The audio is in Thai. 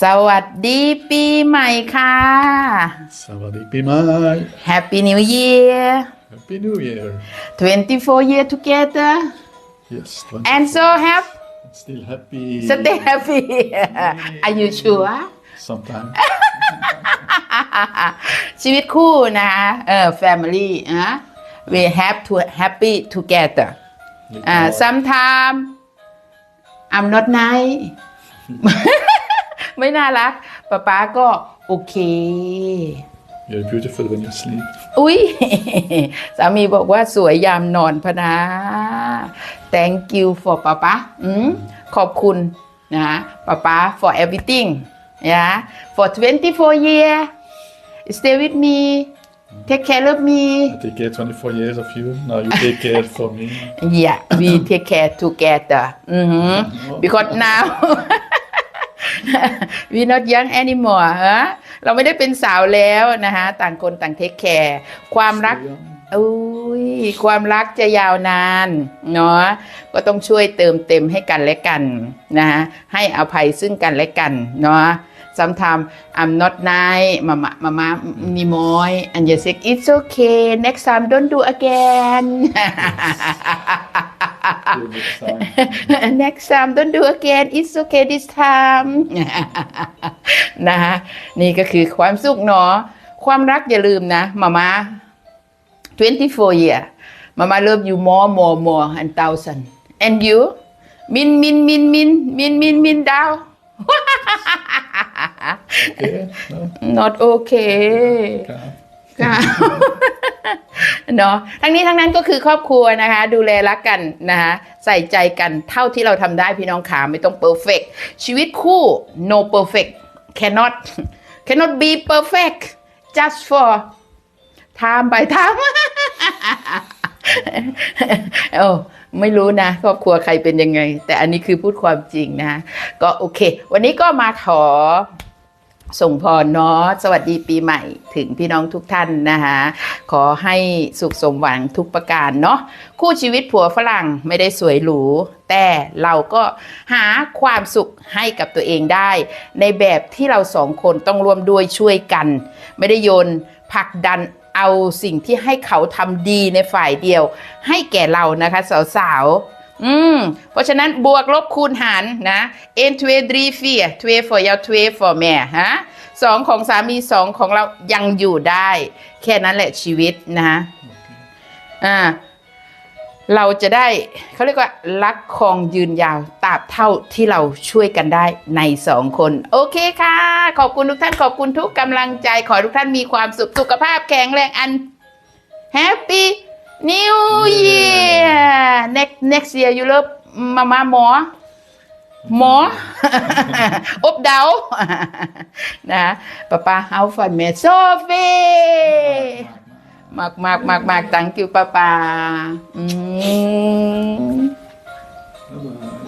สวัสดีปีใหม่ค่ะ Savadi Pimai. Happy New Year Happy New Year. 24 year together Yes. 20 and so happy Still happy. stay happy Are you sure Sometimes. ชีวิตคู่นะคะเออ family นะ we have to happy together อ่า sometimes I'm not nice ไม่น่ารักป๊าป๊าก็โอเค You're beautiful when you sleep. อุ้ยสามีบอกว่าสวยยามนอนพะนะ thank you for ป๊าป๊าอืมขอบคุณนะป๊าป๊า for everything นะ for 24 year stay with me take care of me I take care 24 years of you. Now you take care for me. yeah we take care together อือหือ because now we not young anymore ฮะเราไม่ได้เป็นสาวแล้วนะคะต่างคนต่างเทคแคร์ความรัก So young. อุ้ยความรักจะยาวนานเนาะก็ต้องช่วยเติมเต็มให้กันและกันนะฮะให้อภัยซึ่งกันและกันเนาะ sometimes I'm not nice มามามามามีมอย and you say it's okay next time don't do again Till next time. next time don't do again it's okay this time นะฮะนี่ก็คือความสุขเนาะความรักอย่าลืมนะมามา24 year mama love you more more more and thousand and you min min min min min min min down Okay? No? not okay Okay. ค่ะ เนาะทั้งนี้ทั้งนั้นก็คือครอบครัวนะคะ ดูแลรักกันนะคะใส่ใจกันเท่าที่เราทำได้พี่น้องขาไม่ต้อง perfect ชีวิตคู่ no perfect cannot cannot be perfect just for time by time โอ้ไม่รู้นะ ครอบครัวใครเป็นยังไง แต่อันนี้คือพูดความจริงนะ ก็โอเค วันนี้ก็มาขอ ส่งพรเนาะสวัสดีปีใหม่ถึงพี่น้องทุกท่านนะคะขอให้สุขสมหวังทุกประการเนาะคู่ชีวิตผัวฝรั่งไม่ได้สวยหรูแต่เราก็หาความสุขให้กับตัวเองได้ ในแบบที่เราสองคนต้องร่วมด้วยช่วยกัน ไม่ได้โยนผลักดันเอาสิ่งที่ให้เขาทำดีในฝ่ายเดียว ให้แก่เรานะคะสาวๆ อืม เพราะฉะนั้นบวกลบคูณหารนะเอ็นทเวดรีเฟียทเวฟอร์ยาทเวฟอร์แม่ฮะสองของสามีสองของเรายังอยู่ได้ แค่นั้นแหละชีวิตนะฮะอ่าเราจะได้เขาเรียกว่ารักคองยืนยาวตราบเท่าที่เราช่วยกันได้ในสองคน โอเคค่ะ ขอบคุณทุกท่านขอบคุณทุกกำลังใจ ขอทุกท่านมีความสุขสุขภาพแข็งแรงอัน Happy New Year next next year you love มามาหมอหมออบเดานะป้าป้าเฮาฟันเมโซฟีมากมากมากมาก thank you ป้าป้าอืม Bye-bye.